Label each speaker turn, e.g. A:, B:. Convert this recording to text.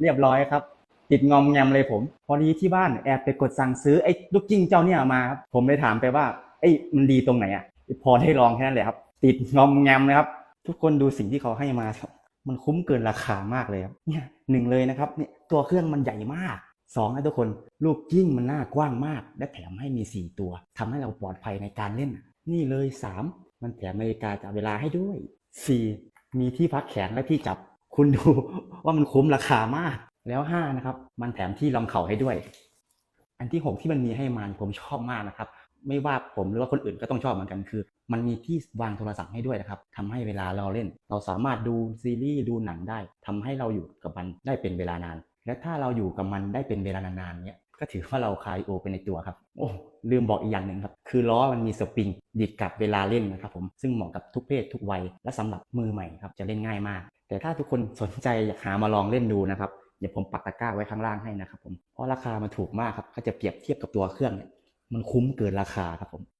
A: เรียบร้อยครับ ติดงอมแงมเลยผม พอดีที่บ้านแอบไปกดสั่งซื้อไอ้ลูกจิ้งเจ้าเนี่ยมาครับผมเลยถามไปว่าไอ้มันดีตรงไหนอะพอได้ลองแค่นั้นแหละครับ ติดงอมแงมเลยครับ ทุกคนดูสิ่งที่เขาให้มาครับมันคุ้มเกินราคามากเลยครับเนี่ยหนึ่งเลยนะครับเนี่ยตัวเครื่องมันใหญ่มากสองนะทุกคนลูกจิ้งมันหน้ากว้างมาก และแถมให้มีสี่ตัวทำให้เราปลอดภัยในการเล่น นี่เลยสามมันแถมนาฬิกาจับเวลาให้ด้วยสี่มีที่พักแขนและที่จับ คุณดูว่ามันคุ้มราคามาก แล้วห้านะครับ มันแถมที่รองเข่าให้ด้วย อันที่หกที่มันมีให้มันผมชอบมากนะครับ ไม่ว่าผมหรือว่าคนอื่นก็ต้องชอบเหมือนกันคือ มันมีที่วางโทรศัพท์ให้ด้วยนะครับทำให้เวลาเราเล่น เราสามารถดูซีรีส์ดูหนังได้ทำให้เราอยู่กับมันได้เป็นเวลานาน และถ้าเราอยู่กับมันได้เป็นเวลานานๆเนี้ย ก็ถือว่าเราคาร์ดิโอไปในตัวครับ โอ้ลืมบอกอีกอย่างหนึ่งครับ คือล้อมันมีสปริงดิดกลับเวลาเล่นนะครับผมซึ่งเหมาะกับทุกเพศทุกวัย และสำหรับมือใหม่ครับจะเล่นง่ายมาก แต่ถ้าทุกคนสนใจอยากหามาลองเล่นดูนะครับเดี๋ยวผมปักตะกร้าไว้ข้างล่างให้นะครับผมเพราะราคามันถูกมากครับถ้าจะเปรียบเทียบกับตัวเครื่องเนี่ยมันคุ้มเกินราคาครับผม